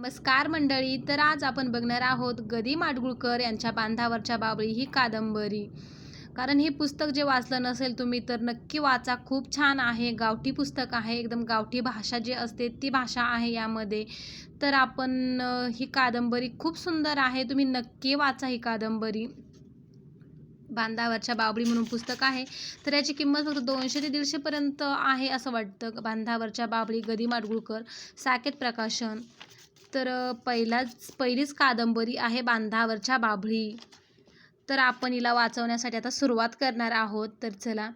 नमस्कार मंडळी तर आज आपण बघणार आहोत गदी माडगुळकर यांच्या बांधावरच्या बाबळी ही कादंबरी. कारण हे पुस्तक जे वाचलं नसेल तुम्ही तर नक्की वाचा. खूप छान आहे. गावठी पुस्तक आहे. एकदम गावठी भाषा जी असते ती भाषा आहे यामध्ये. तर आपण ही कादंबरी खूप सुंदर आहे. तुम्ही नक्की वाचा ही कादंबरी. बांधावरच्या बाबळी म्हणून पुस्तक आहे. तर याची किंमत फक्त दोनशे ते दीडशेपर्यंत आहे असं वाटतं. बांधावरच्या बाबळी गदी माडगुळकर साकेत प्रकाशन. तर पहिलाच पहिलीच कादंबरी आहे बांधावरच्या बाभळी. तर आपण हिला वाचवण्यासाठी आता सुरुवात करणार आहोत. तर चला.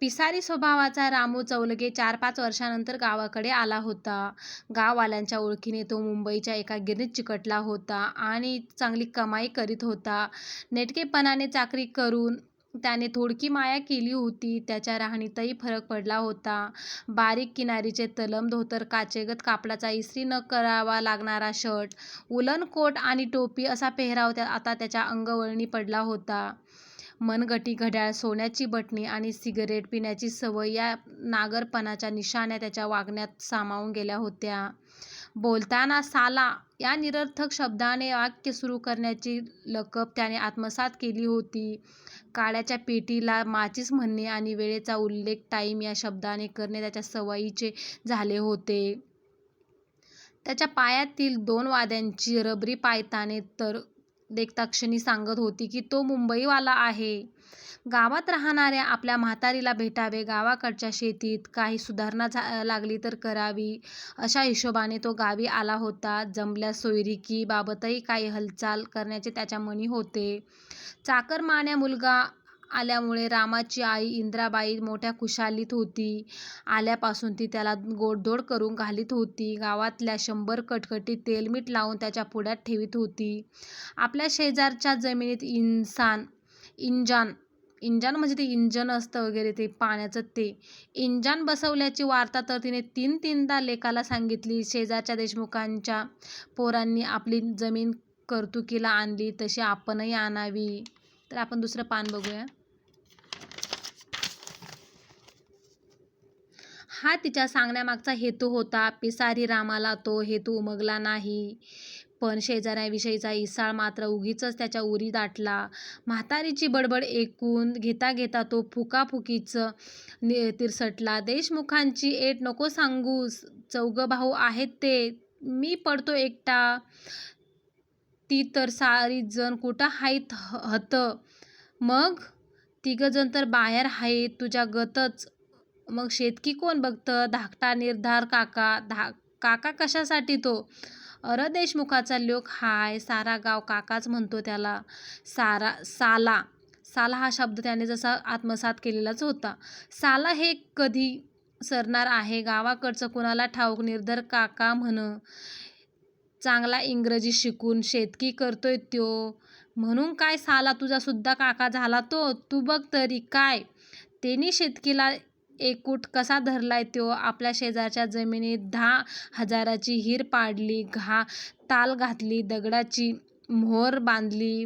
पिसारी स्वभावाचा रामू चौलगे चार पाच वर्षानंतर गावाकडे आला होता. गाववाल्यांच्या ओळखीने तो मुंबईच्या एका गिरणीत चिकटला होता आणि चांगली कमाई करीत होता. नेटकेपणाने चाकरी करून त्याने थोडकी माया केली होती. त्याच्या राहणीतही फरक पडला होता. बारीक किनारीचे तलम धोतर काचेगत कापडाचा इस्त्री न करावा लागणारा शर्ट उलन कोट आणि टोपी असा पेहराव त्या आता त्याच्या अंगवळणी पडला होता. मनगटी घड्याळ सोन्याची बटणी आणि सिगरेट पिण्याची सवय या नागरपणाच्या निशाण्या त्याच्या वागण्यात सामावून गेल्या होत्या. बोलताना साला या निरर्थक शब्दाने वाक्य सुरू करण्याची लकब त्याने आत्मसात केली होती. काळ्याच्या पेटीला माचीस म्हणणे आणि वेळेचा उल्लेख टाईम या शब्दाने करणे त्याच्या सवयीचे झाले होते. त्याच्या पायातील दोन वाद्यांची रबरी पायताने तर देखताक्षणी सांगत होती की तो मुंबईवाला आहे. गावात राहणाऱ्या आपल्या म्हातारीला भेटावे गावाकडच्या शेतीत काही सुधारणा झा लागली तर करावी. अशा हिशोबाने तो गावी आला होता. जमल्या सोयरिकीबाबतही काही हालचाल करण्याचे त्याच्या मनी होते. चाकरमान्या मुलगा आल्यामुळे रामाची आई इंद्राबाई मोठ्या खुशालीत होती. आल्यापासून ती त्याला गोडधोड करून घालीत होती. गावातल्या शंभर कटकटी तेलमीठ लावून त्याच्या पुढ्यात ठेवीत होती. आपल्या शेजारच्या जमिनीत इन्सान इंजान इंजान म्हणजे ते इंजन असतं वगैरे ते पाण्याचं ते. इंजान बसवल्याची वार्ता तर तिने तीन तीनदा लेकाला सांगितली. शेजारच्या देशमुखांच्या पोरांनी आपली जमीन कर्तुकीला आणली. तशी आपणही आणावी. तर आपण दुसरं पान बघूया. हा तिच्या सांगण्यामागचा हेतू होता. पिसारी रामाला तो हेतू उमगला नाही. पण शेजाऱ्याविषयीचा इसाळ मात्र उगीच त्याच्या उरी दाटला. म्हातारीची बडबड ऐकून घेता घेता तो फुकाफुकीचं नि तिरसटला. देशमुखांची एट नको सांगूस. चौघं भाऊ आहेत ते. मी पडतो एकटा. ती तर सारी जण कुठं हायत हत. मग? तिघंजण तर बाहेर आहेत तुझ्या गतच मग शेतकी कोण बघतं? धाकटा निर्धार काका धा काका कशासाठी तो? अर देशमुखाचा लोक हाय सारा गाव काकाच म्हणतो त्याला. सारा साला. साला हा शब्द त्याने जसा आत्मसात केलेलाच होता. साला हे कधी सरणार आहे? गावाकडचं कुणाला ठाऊक? निर्धर काका म्हण चांगला इंग्रजी शिकून शेतकी करतोय त्यो. म्हणून काय साला तुझासुद्धा काका झाला तो? तू बघ तरी काय? त्यांनी शेतकीला एकूट कसा धरलाय त्यो आपल्या शेजारच्या जमिनीत दहा हजाराची हिर पाडली घा ताल घातली दगडाची मोहर बांधली.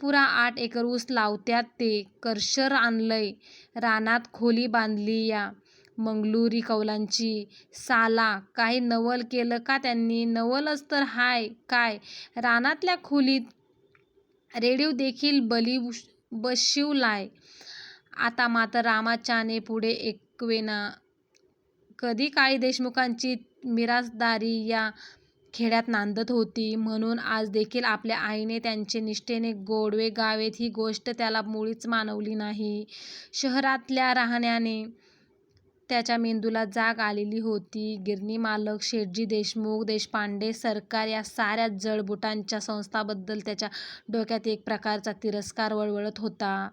पुरा आठ एकर ऊस लावत्यात ते कर्शर आणलंय रानात खोली बांधली या मंगलुरी कौलांची. साला काही नवल केलं का त्यांनी? नवलच तर हाय काय? रानातल्या खोलीत रेडिओ देखील बली बशिवलाय आता मात्र रामाच्याने पुढे एकवेना. कधी काळी देशमुखांची मिरासदारी या खेड्यात नांदत होती. म्हणून आज देखील आपल्या आईने त्यांचे निष्ठेने गोडवे गावेत ही गोष्ट त्याला मुळीच मानवली नाही. शहरातल्या राहण्याने त्याच्या मेंदूला जाग आलेली होती. गिरणी मालक शेठजी देशमुख देशपांडे सरकार या साऱ्या जडबुटांच्या संस्थाबद्दल त्याच्या डोक्यात एक प्रकारचा तिरस्कार वळवळत होता.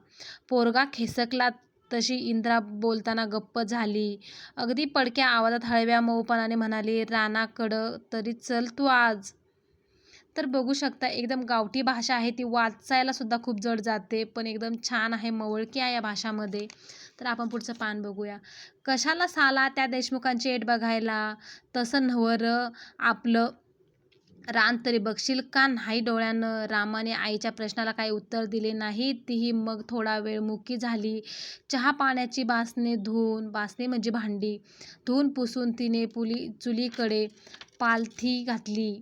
पोरगा खेसकला तशी इंद्रा बोलताना गप्प झाली. अगदी पडक्या आवाजात हळव्या मऊपणाने म्हणाली रानाकडं तरी चल तू आज. तर बघू शकता एकदम गावठी भाषा आहे ती वाचायला सुद्धा खूप जड जाते पण एकदम छान आहे मवळकी आहे या भाषामध्ये. तर आपण पुढचं पान बघूया. कशाला साला त्या देशमुखांची एट बघायला? तसं नवर आपलं रान तरी बघशील का नाही डोळ्यानं? रामाने आईच्या प्रश्नाला काही उत्तर दिले नाही तीही मग थोडा वेळ मुकी झाली. चहा पाण्याची बासने धुवून बासने म्हणजे भांडी धुवून पुसून तिने पुली चुलीकडे पालथी घातली.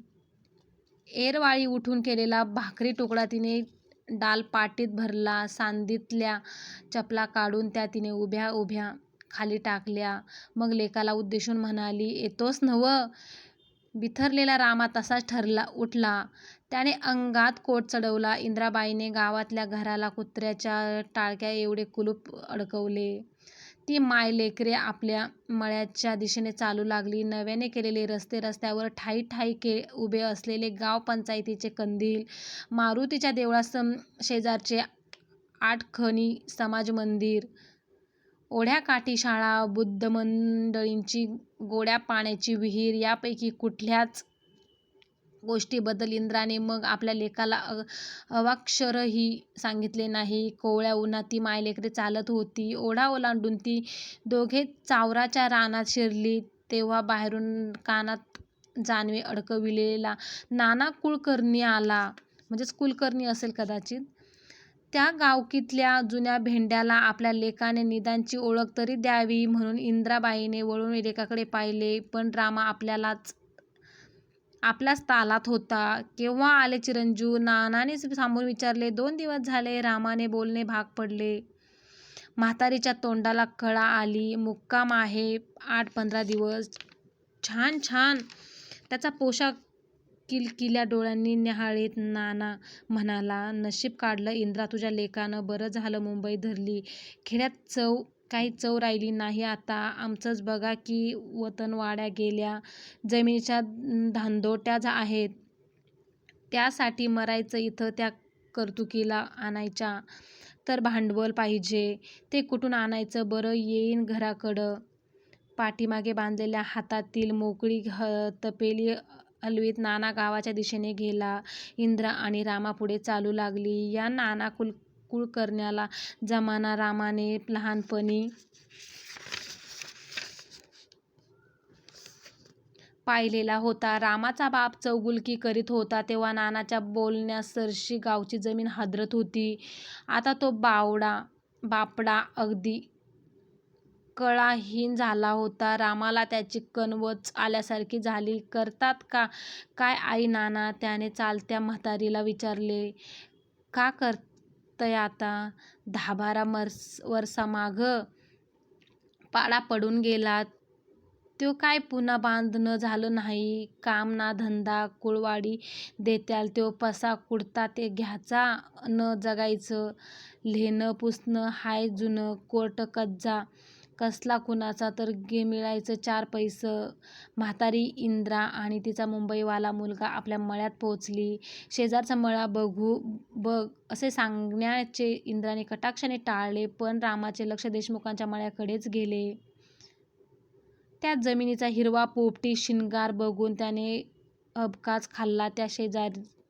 एरवाळी उठून केलेला भाकरी तुकडा तिने डाल पाटीत भरला. सांदीतल्या चपला काढून त्या तिने उभ्या उभ्या खाली टाकल्या. मग लेकाला उद्देशून म्हणाली, येतोस न्हवं? बिथरलेला रामा तसाच उठला. त्याने अंगात कोट चढवला. इंद्राबाईने गावातल्या घराला कुत्र्याच्या टाळक्याएवढे कुलूप अडकवले. ती मायलेकरे आपल्या मळ्याच्या दिशेने चालू लागली. नव्याने केलेले रस्ते, रस्त्यावर ठायी ठायी उभे असलेले ग्रामपंचायतीचे कंदील, मारुतीच्या देवळाशेजारचे आठखणी समाज मंदिर, ओढ्याकाठी शाळा, बुद्धमंडळींची गोड्या पाण्याची विहीर यापैकी कुठल्याच गोष्टीबद्दल इंद्राने मग आपल्या लेकाला अवाक्षरही सांगितले नाही. कोवळ्या उन्हात ती मायलेकरे चालत होती. ओढा ओलांडून ती दोघे चावराच्या रानात शिरली तेव्हा बाहेरून कानात जानवे अडकविलेला नाना कुळकर्णी आला. म्हणजेच कुलकर्णी असेल कदाचित. त्या गावकीतल्या जुन्या भेंड्याला आपल्या लेकाने निदानची ओळख तरी द्यावी म्हणून इंद्राबाईने वळून लेकाकडे पाहिले. पण रामा आपल्याच तालात होता. केव्हा आले चिरंजीव? नानाने थांबून विचारले. दोन दिवस झाले. रामाने बोलणे भाग पडले. म्हातारीच्या तोंडाला कळा आली. मुक्काम आहे आठ पंधरा दिवस. छान छान. त्याचा पोशाख किलकिल्या डोळ्यांनी न्याहाळीत नाना म्हणाला. नशीब काढलं इंद्रा तुझ्या लेकानं. बरं झालं मुंबई धरली. खेड्यात चव काही चव राहिली नाही आता. आमचंच बघा की वतनवाड्या गेल्या. जमिनीच्या धांदोट्या आहेत. त्यासाठी मरायचं इथं. त्या कर्तुकीला आणायच्या तर भांडवल पाहिजे. ते कुठून आणायचं बरं? येईन घराकडं. पाठीमागे बांधलेल्या हातातील मोकळी तपेली हलवीत नाना गावाच्या दिशेने गेला. इंद्रा आणि रामा पुढे चालू लागली. या नाना कुळकर्ण्याला जमाना रामाने लहानपणी पाहिलेला होता. रामाचा बाप चौगुलकी करीत होता तेव्हा नानाच्या बोलण्यासरशी गावची जमीन हादरत होती. आता तो बावडा बापडा अगदी कळाहीन झाला होता. रामाला त्याची कणवच आल्यासारखी झाली. करतात का काय आई नाना? त्याने चालत्या म्हातारीला विचारले. का कर करतंय आता? दहा बारा दहाबारा वरसामागं पाडा पडून गेला त्यो काय पुन्हा बांधणं झालं नाही. काम ना धंदा कुळवाडी देत्याल त्यो पसा कुडता ते घ्याचा न जगायचं. ल्हेणं पुसणं हाय जुनं. कोर्ट कज्जा कसला कुणाचा तर मिळायचं चार पैसं. म्हातारी इंद्रा आणि तिचा मुंबईवाला मुलगा आपल्या मळ्यात पोचली. शेजारचा मळा बघू बघ असे सांगण्याचे इंद्राने कटाक्षाने टाळले. पण रामाचे लक्ष देशमुखांच्या मळ्याकडेच गेले. त्या जमिनीचा हिरवा पोपटी शिंगार बघून त्याने अबकाच खाल्ला. त्या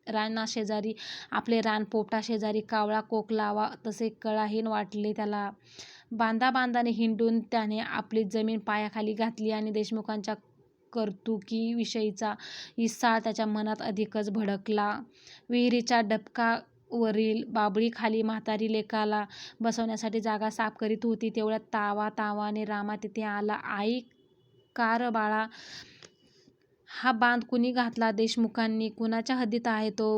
रानाशेजारी आपले रान, पोपटाशेजारी कावळा कोकलावा तसे कळाहीन वाटले त्याला. बांधाबांधाने हिंडून त्याने आपली जमीन पायाखाली घातली आणि देशमुखांच्या कर्तुकीविषयीचा इसाळ त्याच्या मनात अधिकच भडकला. विहिरीच्या डबकावरील बाबळीखाली म्हातारी लेकाला बसवण्यासाठी जागा साफ करीत होती. तेवढ्यात तावातावाने रामा तिथे आला. आई कार बाळा? हा बांध कुणी घातला? देशमुखांनी. कुणाच्या हद्दीत आहे तो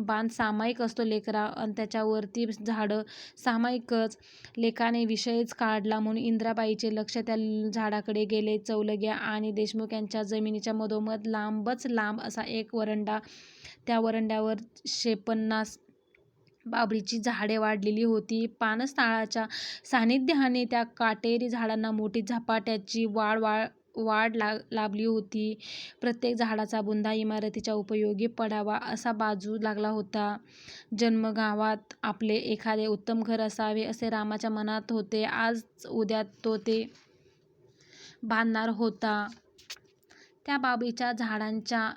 बांध? सामायिक असतो लेकरा. आणि त्याच्यावरती झाडं सामायिकच. लेकाने विषयच काढला म्हणून इंद्राबाईचे लक्ष त्या झाडाकडे गेले. चौलग्या आणि देशमुख यांच्या जमिनीच्या मधोमध लांबच लांब असा एक वरंडा. त्या वरंड्यावर शेपन्नास बाबरीची झाडे वाढलेली होती. पानस्थाळाच्या सान्निध्याने त्या काटेरी झाडांना मोठी झपाट्याची वाढ ला लाभली होती. प्रत्येक झाडाचा बुंदा इमारतीच्या उपयोगी पडावा असा बाजू लागला होता. जन्मगावात आपले एखादे उत्तम घर असावे असे रामाच्या मनात होते. आज उद्या तो ते बांधणार होता. त्या बाबीच्या झाडांच्या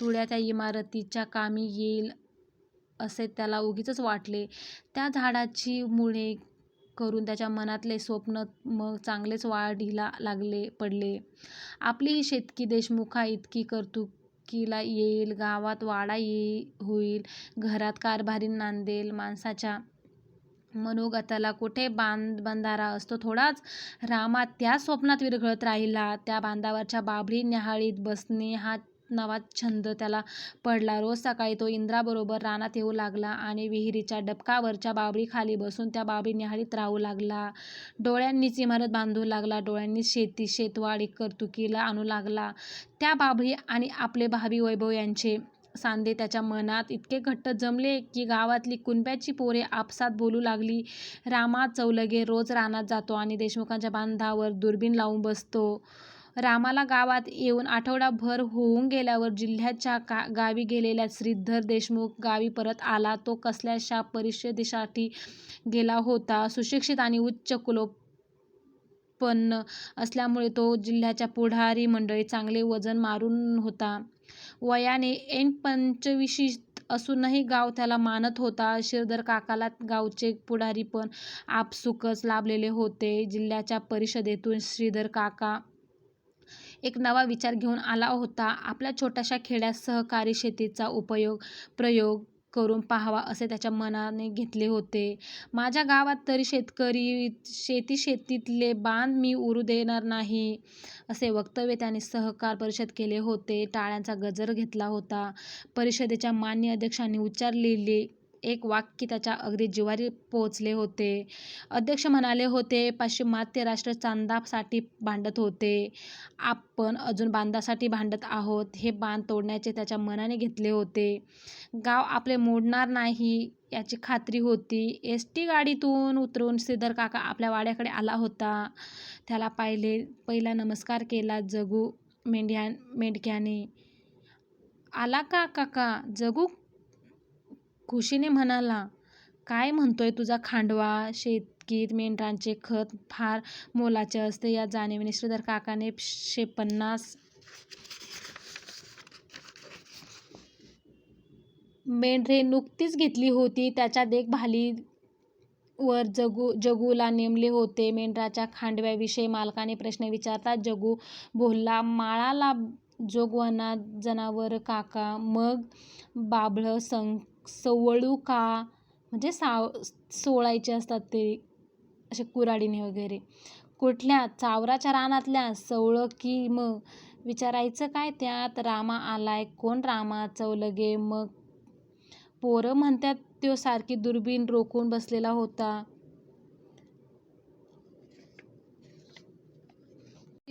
तुळ्या त्या इमारतीच्या कामी येईल असे त्याला उगीच वाटले. त्या झाडाची मुळे करून त्याच्या मनातले स्वप्न मग चांगलेच वाढीला लागले पडले. आपली ही शेतकी देशमुखाइतकी कर्तुकीला येईल. गावात वाडा होईल. घरात कारभारी नांदेल. माणसाच्या मनोगताला कुठे बांधबंधारा असतो थोडाच? रामा त्याच स्वप्नात विरघळत राहिला. त्या बांधावरच्या बाभळी न्याहाळीत बसणे हा नवा छंद त्याला पडला. रोज सकाळी तो इंद्राबरोबर रानात येऊ लागला आणि विहिरीच्या डबकावरच्या बाबळीखाली बसून त्या बाबळी निहाळीत राहू लागला. डोळ्यांनीच इमारत बांधू लागला. डोळ्यांनीच शेती, शेतवाडी कर्तुकीला आणू लागला. त्या बाबळी आणि आपले भावी वैभव यांचे सांधे त्याच्या मनात इतके घट्ट जमले की गावातली कुणब्याची पोरे आपसात बोलू लागली. रामा चौलगे रोज रानात जातो आणि देशमुखांच्या बांधावर दुर्बीण लावून बसतो. रामाला गावात येऊन आठवडाभर होऊन गेल्यावर जिल्ह्याच्या गावी गेलेला श्रीधर देशमुख गावी परत आला. तो कसल्याशा परिषदेसाठी गेला होता. सुशिक्षित आणि उच्च कुलोत्पन्न असल्यामुळे तो जिल्ह्याच्या पुढारी मंडळी चांगले वजन मारून होता. वयाने एन पंचविशीत असूनही गाव त्याला मानत होता. श्रीधरकाकाला गावचे पुढारी पण आपसुकच लाभलेले होते. जिल्ह्याच्या परिषदेतून श्रीधर काका एक नवा विचार घेऊन आला होता. आपल्या छोट्याशा खेड्यात सहकारी शेतीचा उपयोग प्रयोग करून पाहावा असे त्याच्या मनाने घेतले होते. माझ्या गावात तरी शेतकरी शेतीशेतीतले बांध मी उरू देणार नाही असे वक्तव्य त्याने सहकार परिषद केले होते. टाळ्यांचा गजर घेतला होता. परिषदेच्या मान्य अध्यक्षांनी उच्चारलेले एक वाक्य त्याच्या अगदी जिवारी पोचले होते. अध्यक्ष म्हणाले होते, पाश्चिमात्य राष्ट्र चांदासाठी भांडत होते. आपण अजून बांधासाठी भांडत आहोत. हे बांध तोडण्याचे त्याच्या मनाने घेतले होते. गाव आपले मोडणार नाही याची खात्री होती. एस. टी. गाडीतून उतरून श्रीधर काका आपल्या वाड्याकडे आला होता. त्याला पहिला नमस्कार केला जगू मेंढ्या मेंढक्याने. आला का काका? जगू खुशीने म्हणाला. काय म्हणतोय तुझा खांडवा? शेतकीत मेंढरांचे खत फार मोलाचे असते या जाणीवेने श्रीधर काकाने शेपन्नास मेंढरे नुकतीच घेतली होती. त्याच्या देखभालीवर जगूला नेमले होते. मेंढराच्या खांडव्याविषयी मालकाने प्रश्न विचारता जगू बोलला, माळाला जोगवना जनावर काका. मग बाभळं सवळू का? म्हणजे साव सोळायचे असतात ते असे कुराडीने वगैरे. कुठल्या? चावराच्या रानातल्या? सवळं की मग विचारायचं काय त्यात? रामा आलाय. कोण रामा? चवलगे मग पोरं म्हणतात त्यो सारखी दुर्बीण रोखून बसलेला होता.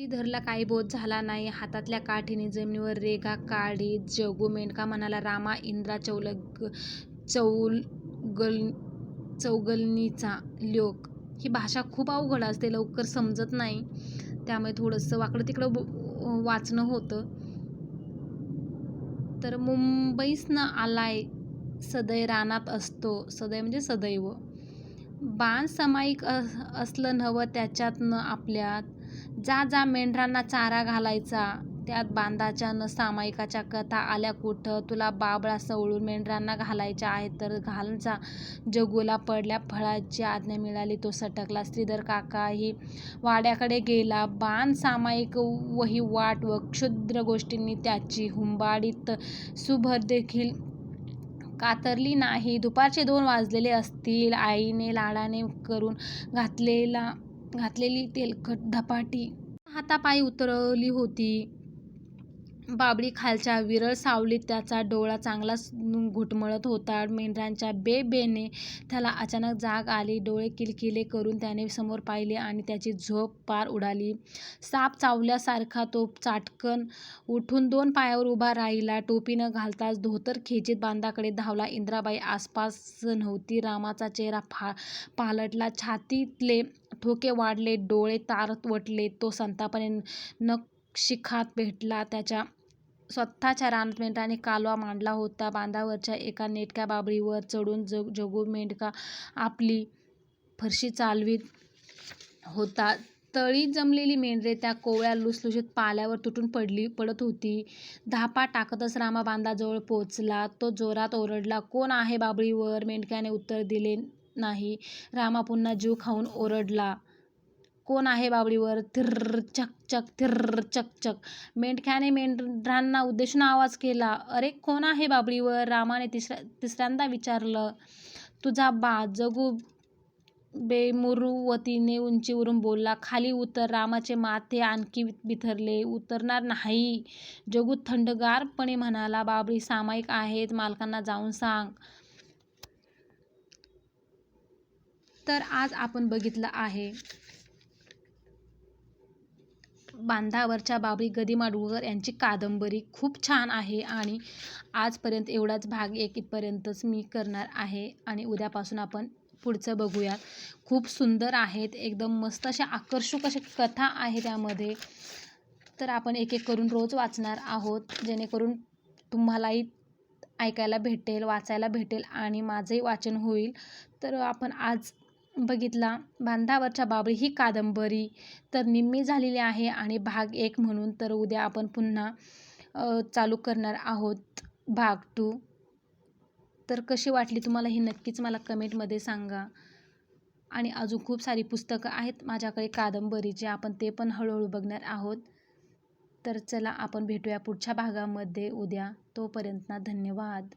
श्रीधरला काही बोध झाला नाही. हातातल्या काठीने जमिनीवर रेघा काढीत जगू मेंढका म्हणाला, रामा इंद्रा चौगलनीचा लोक ही भाषा खूप अवघड असते. लवकर समजत नाही. त्यामुळे थोडंसं वाकडं तिकडं वाचणं होतं. तर मुंबईस्न आलाय. सदैव रानात असतो. सदैव म्हणजे सदैव. बाण समायिक असलं नवं त्याच्यातनं आपल्यात? जा जा मेंढरांना चारा घालायचा. त्यात बांधाच्या न सामायिकाच्या कथा आल्या कुठं? तुला बाबळा सवळून मेंढरांना घालायच्या आहेत तर घाल जा. जगूला पडल्या फळाची आज्ञा मिळाली. तो सटकला. श्रीधर काकाही वाड्याकडे गेला. बांध, सामायिक वहिवाट व क्षुद्र गोष्टींनी त्याची हुंबाडीत सुभर देखील कातरली नाही. दुपारचे दोन वाजलेले असतील. आईने लाडाने करून घातलेला घातलेली तेलकट धपाटी हातापायी उतरवली होती. बाभळीखालच्या विरळ सावलीत त्याचा डोळा चांगलाच घुटमळत होता. मेंढरांच्या बे त्याला अचानक जाग आली. डोळे किलकिले करून त्याने समोर पाहिले आणि त्याची झोप पार उडाली. साप चावल्यासारखा तो चाटकन उठून दोन पायावर उभा राहिला. टोपी न घालताच धोतर खेचीत बांधाकडे धावला. इंद्राबाई आसपास नव्हती. रामाचा चेहरा फा पालटला. छातीतले ठोके वाढले. डोळे तारवटले. तो संतापाने नखशिखात भेटला. त्याच्या स्वतःच्या रानात मेंढराने कालवा मांडला होता. बांधावरच्या एका नेटक्या बाबळीवर चढून जग जगू मेंढका आपली फरशी चालवीत होता. तळी जमलेली मेंढरे त्या कोवळ्या लुसलुशीत पाल्यावर तुटून पडली पडत होती. धापा टाकतच रामा बांधाजवळ पोचला. तो जोरात ओरडला, कोण आहे बाबळीवर मेंढक्याने उत्तर दिले नाही. रामा पुन्हा जीव खाऊन ओरडला, कोण आहे बाभळीवर? थिर्र चक चक थिर्र चक चक. मेंढक्याने मेंढरांना उद्देशून आवाज केला. अरे कोण आहे बाबडीवर रामाने तिसऱ्या तिसऱ्यांदा विचारलं. तुझा बा. जगू बेमुरुवतीने उंचीवरून बोलला. खाली उतर. रामाचे माथे आणखी बिथरले. उतरणार नाही. जगू थंडगारपणे म्हणाला. बाबळी सामायिक आहेत. मालकांना जाऊन सांग. तर आज आपण बघितलं आहे. बांधावरच्या बाबळी गदी माडगूळकर यांची कादंबरी खूप छान आहे आणि आजपर्यंत एवढाच भाग एक इथपर्यंतच मी करणार आहे आणि उद्यापासून आपण पुढचं बघूयात. खूप सुंदर आहेत एकदम मस्त अशा आकर्षक अशा कथा आहे त्यामध्ये तर आपण एक एक करून रोज वाचणार आहोत जेणेकरून तुम्हालाही ऐकायला भेटेल वाचायला भेटेल आणि माझंही वाचन होईल. तर आपण आज बघितला. बांधावरच्या बाबळी ही कादंबरी तर निम्मी झालेली आहे आणि भाग एक म्हणून तर उद्या आपण पुन्हा चालू करणार आहोत भाग टू तर कशी वाटली तुम्हाला ही नक्कीच मला कमेंटमध्ये सांगा. आणि अजून खूप सारी पुस्तकं आहेत माझ्याकडे कादंबरीचे आपण ते पण हळूहळू बघणार आहोत. तर चला आपण भेटूया पुढच्या भागामध्ये. उद्या तोपर्यंत धन्यवाद.